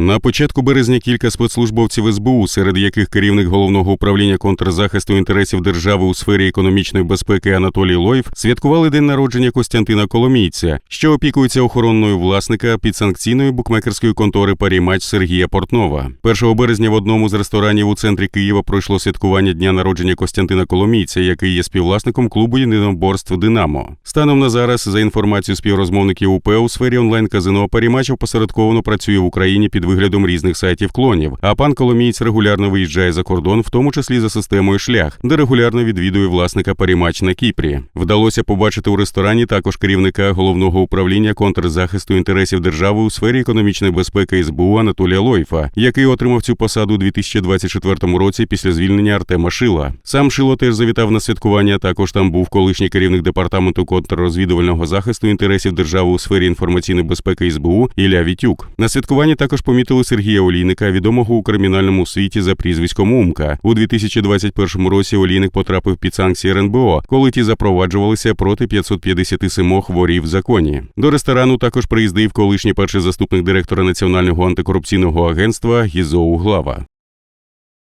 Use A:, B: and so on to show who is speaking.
A: На початку березня кілька спецслужбовців СБУ, серед яких керівник головного управління контрзахисту інтересів держави у сфері економічної безпеки Анатолій Лойв, святкували день народження Костянтина Коломійця, що опікується охороною власника підсанкційної букмекерської контори Парімач Сергія Портнова. 1 березня в одному з ресторанів у центрі Києва пройшло святкування дня народження Костянтина Коломійця, який є співвласником клубу єдиноборств Динамо. Станом на зараз, за інформацією співрозмовників УП у сфері онлайн казино Парімач опосередковано працює в Україні під виглядом різних сайтів клонів. А пан Коломієць регулярно виїжджає за кордон, в тому числі за системою шлях, де регулярно відвідує власника Парімач на Кіпрі. Вдалося побачити у ресторані також керівника головного управління контрзахисту інтересів держави у сфері економічної безпеки СБУ Анатолія Лойфа, який отримав цю посаду у 2024 році після звільнення Артема Шила. Сам Шило теж завітав на святкування. Також там був колишній керівник департаменту контррозвідувального захисту інтересів держави у сфері інформаційної безпеки СБУ Ілля Вітюк. На святкуванні також помітили Сергія Олійника, відомого у кримінальному світі за прізвиськом Умка. У 2021 році Олійник потрапив під санкції РНБО, коли ті запроваджувалися проти 557 ворів в законі. До ресторану також приїздив колишній перший заступник директора Національного антикорупційного агентства Гізо Углава.